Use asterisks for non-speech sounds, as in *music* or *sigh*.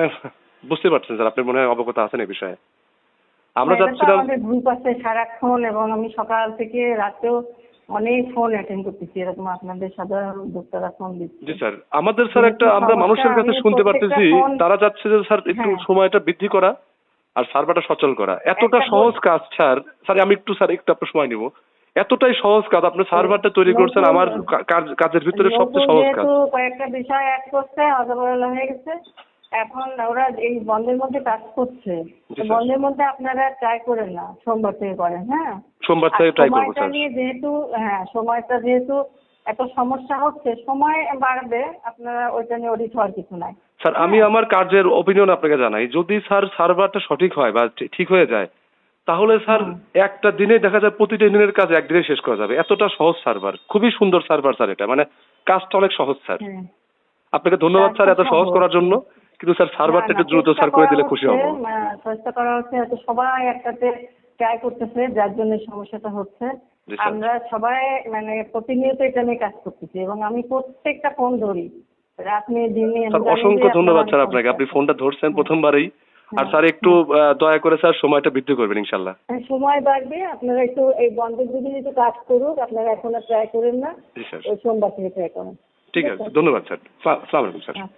*laughs* বুঝতে পারছেন স্যার আপনি মনে হয় অবগত আছেন এই বিষয়ে। আমরা এটা আমাদের গ্রুপ আছে সারাক্ষণ এবং আমি সকাল থেকে রাতেও অনেক ফোন অ্যাটেন্ড করতেছি এরকম আপনাদের সাধারণ উদ্যোক্তারা ফোন দিচ্ছে। জি স্যার আমাদের স্যার একটা আমরা মানুষের কাছে শুনতে পারতেছি তারা চাচ্ছে যে স্যার একটু হ্যাঁ। সময়টা বৃদ্ধি করা আর সার্ভারটা সচল করা। এতটা সহজ কাজ স্যার স্যার আমি একটু স্যার একটু আপনার সময় নিব। এতটাই সহজ কাজ আপনি সার্ভারটা তৈরি করছেন আমার কাজ- কাজের ভিতরে সবচেয়ে সহজ কাজ। কয়েকটা বিষয় অ্যাড করছে হজবরল হয়ে গেছে। এখন ওরা এই বন্ধের মধ্যে কাজ করছে। বন্ধের মধ্যে আপনারা ট্রাই করেন না সোমবার থেকে করেন হ্যাঁ? সোমবার থেকে ট্রাই করব সময়টা স্যার। নিয়ে যেহেতু হ্যাঁ সময়টা যেহেতু এত সমস্যা হচ্ছে সময় বাড়বে আপনারা ওইটা নিয়ে অডিট হওয়ার কিছু নাই। স্যার আমি আমার কাজের ওপিনিয়ন আপনাকে জানাই। যদি স্যার সার্ভারটা সঠিক হয় বা ঠিক হয়ে যায় তাহলে স্যার একটা দিনে দেখা যায় প্রতিটা দিনের কাজ একদিনে শেষ করা যাবে। এতটা সহজ সার্ভার খুবই সুন্দর সার্ভার স্যার এটা। মানে কাজটা অনেক সহজ স্যার। হ্যাঁ। আপনাকে ধন্যবাদ স্যার এত সহজ। করার জন্য। কিন্তু স্যার সার্ভারটা একটু দ্রুত স্যার করে দিলে খুশি হব। চেষ্টা করা হচ্ছে হয়তো সবাই একসাথে ট্রাই করতেছে যার জন্য সমস্যাটা হচ্ছে। আমরা সবাই মানে প্রতিনিয়ত এটা নিয়ে কাজ করতেছি এবং আমি প্রত্যেকটা ফোন ধরি। রাত নিয়ে দিনে অসংখ্য ধন্যবাদ স্যার আপনাকে। আপনি ফোনটা ধরছেন। প্রথমবারই। আর স্যার একটু দয়া করে স্যার সময়টা বৃদ্ধি করবেন ইনশাল্লাহ হ্যাঁ, সময় বাড়বে আপনারা একটু এই বন্ধের দিকে একটু কাজ করুক আপনারা এখন আর ট্রাই করেন না। ওই সোমবার থেকে ট্রাই করেন। ঠিক আছে ধন্যবাদ স্যার। সালাম আলাইকুম স্যার। হ্যাঁ।